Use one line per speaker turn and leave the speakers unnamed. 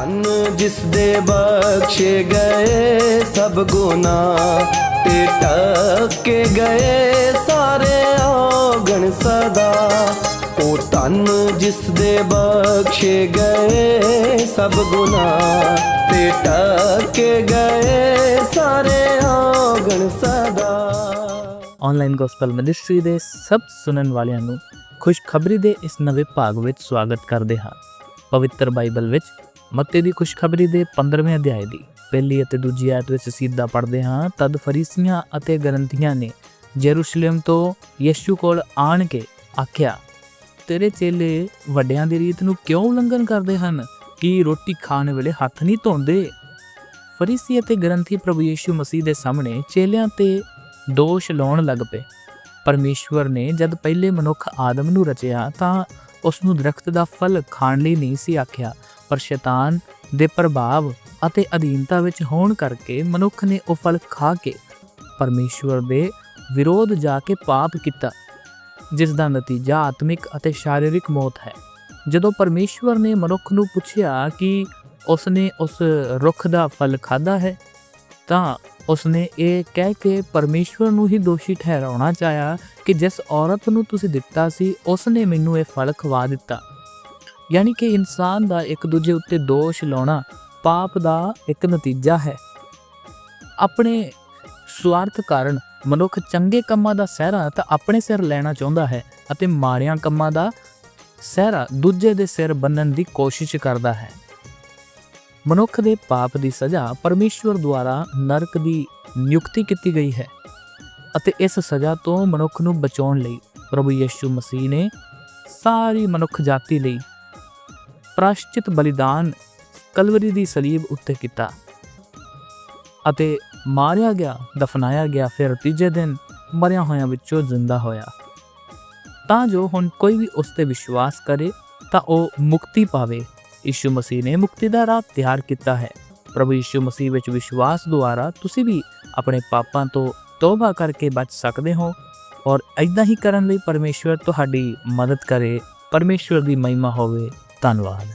ਧੰਨ ਜਿਸ ਦੇ ਬਖਸ਼ੇ ਗਏ ਸਭ ਗੁਨਾਹ ਤੇ ਟੱਕੇ ਗਏ ਸਾਰੇ ਔਗਣ ਸਦਾ। ਉਹ ਧੰਨ ਜਿਸ ਦੇ ਬਖਸ਼ੇ ਗਏ ਸਭ ਗੁਨਾਹ ਤੇ ਟੱਕੇ ਗਏ ਸਾਰੇ ਔਗਣ ਸਦਾ।
ਆਨਲਾਈਨ ਗੋਸਪਲ ਮਿਨਿਸਟਰੀ ਦੇ ਸਭ ਸੁਣਨ ਵਾਲਿਆਂ ਨੂੰ ਖੁਸ਼ਖਬਰੀ ਦੇ ਇਸ ਨਵੇਂ ਭਾਗ ਵਿੱਚ ਸਵਾਗਤ ਕਰਦੇ ਹਾਂ। ਪਵਿੱਤਰ ਬਾਈਬਲ ਵਿੱਚ ਮੱਤੇ ਦੀ ਖੁਸ਼ਖਬਰੀ ਦੇ 15ਵੇਂ ਅਧਿਆਏ ਦੀ। ਪਹਿਲੀ ਅਤੇ ਦੂਜੀ ਆਇਤ ਵਿੱਚ ਸਿੱਧਾ ਪੜ੍ਹਦੇ ਹਾਂ, ਤਦ ਫਰੀਸੀਆਂ ਅਤੇ ਗ੍ਰੰਥੀਆਂ ਨੇ ਜੇਰੂਸ਼ਲਮ ਤੋਂ ਯਿਸੂ ਕੋਲ ਆਣ ਕੇ ਆਖਿਆ, ਤੇਰੇ ਚੇਲੇ ਵੱਡਿਆਂ ਦੀ ਰੀਤ ਨੂੰ ਕਿਉਂ ਉਲੰਘਣ ਕਰਦੇ ਹਨ? ਕਿ ਰੋਟੀ ਖਾਣ ਵੇਲੇ ਹੱਥ ਨਹੀਂ ਧੋਂਦੇ? ਫਰੀਸੀ ਅਤੇ ਗ੍ਰੰਥੀ ਪ੍ਰਭੂ ਯਿਸੂ ਮਸੀਹ ਦੇ ਸਾਹਮਣੇ ਚੇਲਿਆਂ ਤੇ ਦੋਸ਼ ਲਾਉਣ ਲੱਗ ਪਏ। ਪਰਮੇਸ਼ਵਰ ਨੇ ਜਦ ਪਹਿਲੇ ਮਨੁੱਖ ਆਦਮ ਨੂੰ ਰਚਿਆ ਤਾਂ ਉਸ ਨੂੰ ਦਰਖਤ ਦਾ ਫਲ ਖਾਣ ਲਈ ਨਹੀਂ ਸੀ ਆਖਿਆ ਪਰ ਸ਼ੈਤਾਨ ਦੇ ਪ੍ਰਭਾਵ ਅਤੇ ਅਧੀਨਤਾ ਵਿੱਚ ਹੋਣ ਕਰਕੇ ਮਨੁੱਖ ਨੇ ਉਹ ਫਲ ਖਾ ਕੇ ਪਰਮੇਸ਼ਵਰ ਦੇ ਵਿਰੋਧ ਜਾ ਕੇ ਪਾਪ ਕੀਤਾ, ਜਿਸ ਦਾ ਨਤੀਜਾ ਆਤਮਿਕ ਅਤੇ ਸ਼ਾਰੀਰਿਕ ਮੌਤ ਹੈ। ਜਦੋਂ ਪਰਮੇਸ਼ਵਰ ਨੇ ਮਨੁੱਖ ਨੂੰ ਪੁੱਛਿਆ ਕਿ ਉਸਨੇ ਉਸ ਰੁੱਖ ਦਾ ਫਲ ਖਾਦਾ ਹੈ, ਤਾਂ ਉਸਨੇ ਇਹ ਕਹਿ ਕੇ ਪਰਮੇਸ਼ਵਰ ਨੂੰ ਹੀ ਦੋਸ਼ੀ ਠਹਿਰਾਉਣਾ ਚਾਹਿਆ ਕਿ ਜਿਸ ਔਰਤ ਨੂੰ ਤੁਸੀਂ ਦਿੱਤਾ ਸੀ ਉਸ ਨੇ ਮੈਨੂੰ ਇਹ ਫਲ ਖਵਾ ਦਿੱਤਾ। ਯਾਨੀ ਕਿ ਇਨਸਾਨ ਦਾ ਇੱਕ ਦੂਜੇ ਉੱਤੇ ਦੋਸ਼ ਲਾਉਣਾ ਪਾਪ ਦਾ ਇੱਕ ਨਤੀਜਾ ਹੈ। ਆਪਣੇ ਸਵਾਰਥ ਕਾਰਨ ਮਨੁੱਖ ਚੰਗੇ ਕੰਮਾਂ ਦਾ ਸਹਿਰਾ ਤਾਂ ਆਪਣੇ ਸਿਰ ਲੈਣਾ ਚਾਹੁੰਦਾ ਹੈ ਅਤੇ ਮਾੜਿਆਂ ਕੰਮਾਂ ਦਾ ਸਹਿਰਾ ਦੂਜੇ ਦੇ ਸਿਰ ਬੰਨਣ ਦੀ ਕੋਸ਼ਿਸ਼ ਕਰਦਾ ਹੈ। ਮਨੁੱਖ ਦੇ ਪਾਪ ਦੀ ਸਜ਼ਾ ਪਰਮੇਸ਼ਵਰ ਦੁਆਰਾ ਨਰਕ ਦੀ ਨਿਯੁਕਤੀ ਕੀਤੀ ਗਈ ਹੈ ਅਤੇ ਇਸ ਸਜ਼ਾ ਤੋਂ ਮਨੁੱਖ ਨੂੰ ਬਚਾਉਣ ਲਈ ਪ੍ਰਭੂ ਯਿਸੂ ਮਸੀਹ ਨੇ ਸਾਰੀ ਮਨੁੱਖ ਜਾਤੀ ਲਈ ਪ੍ਰਾਸ਼ਚਿਤ ਬਲੀਦਾਨ ਕਲਵਰੀ ਦੀ ਸਲੀਬ ਉੱਤੇ ਕੀਤਾ ਅਤੇ ਮਾਰਿਆ ਗਿਆ, ਦਫਨਾਇਆ ਗਿਆ, ਫਿਰ ਤੀਜੇ ਦਿਨ ਮਰਿਆ ਹੋਇਆਂ ਵਿੱਚੋਂ ਜ਼ਿੰਦਾ ਹੋਇਆ। ਤਾਂ ਜੋ ਹੁਣ ਕੋਈ ਵੀ ਉਸ ਤੇ ਵਿਸ਼ਵਾਸ ਕਰੇ, ਤਾਂ ਉਹ ਮੁਕਤੀ ਪਾਵੇ। ਯਿਸੂ ਮਸੀਹ ਨੇ ਮੁਕਤੀ ਦਾ ਰਾਹ ਤਿਆਰ ਕੀਤਾ ਹੈ। ਪ੍ਰਭੂ ਯਿਸੂ ਮਸੀਹ ਵਿੱਚ ਵਿਸ਼ਵਾਸ ਦੁਆਰਾ ਤੁਸੀਂ ਵੀ ਆਪਣੇ ਪਾਪਾਂ ਤੋਂ ਤੋਬਾ ਕਰਕੇ ਬਚ ਸਕਦੇ ਹੋ ਔਰ ਐਦਾਂ ਹੀ ਕਰਨ ਲਈ ਪਰਮੇਸ਼ਵਰ ਤੁਹਾਡੀ ਮਦਦ ਕਰੇ। ਪਰਮੇਸ਼ਵਰ ਦੀ ਮਹਿਮਾ ਹੋਵੇ। ਧੰਨਵਾਦ।